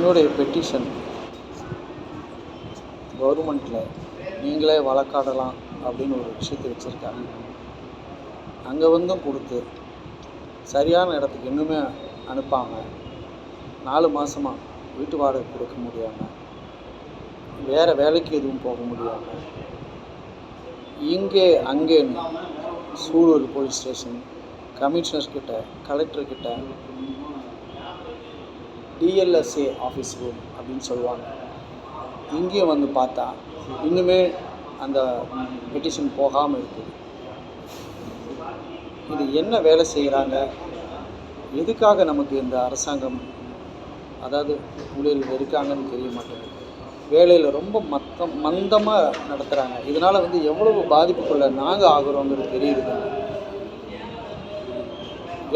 என்னுடைய பெட்டிஷன் கவர்மெண்ட்டில் நீங்களே வழக்காடலாம் அப்படின்னு ஒரு விஷயத்தை வச்சுருக்காங்க. அங்கே வந்தும் கொடுத்து சரியான இடத்துக்கு இன்னுமே அனுப்பாமல் நாலு மாதமாக வீட்டு வாடகை கொடுக்க முடியாமல் வேறு வேலைக்கு எதுவும் போக முடியாமல் இங்கே அங்கேன்னு சூலூர் போலீஸ் ஸ்டேஷன் கமிஷனர் கலெக்டர்கிட்ட கலெக்டர் டிஎல்எஸ்ஏ ஆஃபீஸ் ரூம் அப்படின்னு சொல்லுவாங்க. இங்கேயும் வந்து பார்த்தா இன்னுமே அந்த பெட்டிஷன் போகாமல் இருக்குது. இது என்ன வேலை செய்கிறாங்க எதுக்காக நமக்கு இந்த அரசாங்கம் அதாவது ஊழியர்கள் இருக்காங்கன்னு தெரிய மாட்டேங்குது. வேலையில் ரொம்ப மத்தம் மந்தமாக நடத்துகிறாங்க இதனால் வந்து எவ்வளவு பாதிப்புக்குள்ள நாங்கள் ஆகிறோங்கிறது தெரியுது.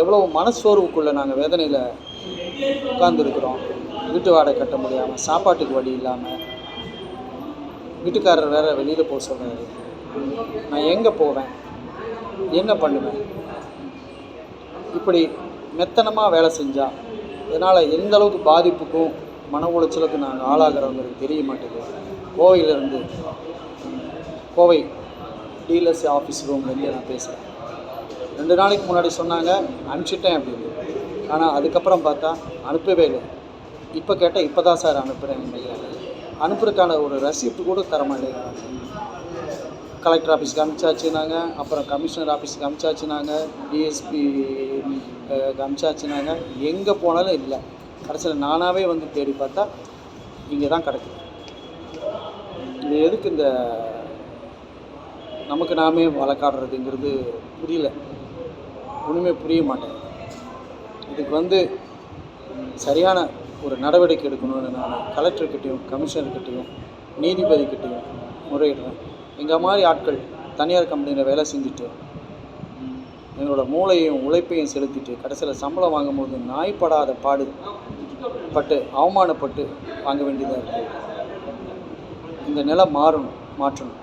எவ்வளவு மனசோர்வுக்குள்ளே நாங்கள் வேதனையில் உட்காந்துருக்குறோம் வீட்டு வாடகை கட்ட முடியாமல் சாப்பாட்டுக்கு வழி இல்லாமல் வீட்டுக்காரர் வேறு வெளியில் போக சொல்கிறாரு நான் எங்கே போவேன்? என்ன பண்ணுவேன்? இப்படி மெத்தனமாக வேலை செஞ்சால் இதனால் எந்த அளவுக்கு பாதிப்புக்கும் மன உளைச்சலுக்கு நாங்கள் ஆளாகிறோங்கிறது தெரிய மாட்டேங்குது. கோவையிலேருந்து கோவை டீலர்ஸ் ஆஃபீஸ் ரூம்லேருந்து நான் பேசுகிறேன் ரெண்டு நாளைக்கு முன்னாடி சொன்னாங்க அனுப்பிச்சிட்டேன் அப்படின்னு. ஆனால் அதுக்கப்புறம் பார்த்தா அனுப்பவே இல்லை. இப்போ கேட்டால் இப்போ தான் சார் அனுப்புகிறேன் அனுப்புறதுக்கான ஒரு ரசீப்ட் கூட தர மாட்டேங்கிறாங்க கலெக்டர் ஆஃபீஸ்க்கு அனுப்பிச்சாச்சுனாங்க அப்புறம் கமிஷனர் ஆஃபீஸுக்கு அனுப்பிச்சாச்சுனாங்க டிஎஸ்பி அனுப்பிச்சாச்சுனாங்க எங்கே போனாலும் இல்லை. கடைசியில் நானாகவே வந்து தேடி பார்த்தா இங்கே தான் கிடக்குது. இது எதுக்கு இந்த நமக்கு நாமே வழக்காடுறதுங்கிறது புரியல. ஒன்றுமே புரிய மாட்டேங்குது. இதுக்கு வந்து சரியான ஒரு நடவடிக்கை எடுக்கணும்னு நான் கலெக்டர்கிட்டையும் கமிஷனர்கிட்டையும் நீதிபதிக்கிட்டையும் முறையிடுறேன். எங்கள் மாதிரி ஆட்கள் தனியார் கம்பெனியில் வேலை செஞ்சுட்டு எங்களோட மூளையையும் உழைப்பையும் செலுத்திட்டு கடைசியில் சம்பளம் வாங்கும்போது நாய்ப்படாத பாடு பட்டு அவமானப்பட்டு வாங்க வேண்டியதாக இருக்குது இந்த நிலை மாறணும் மாற்றணும்.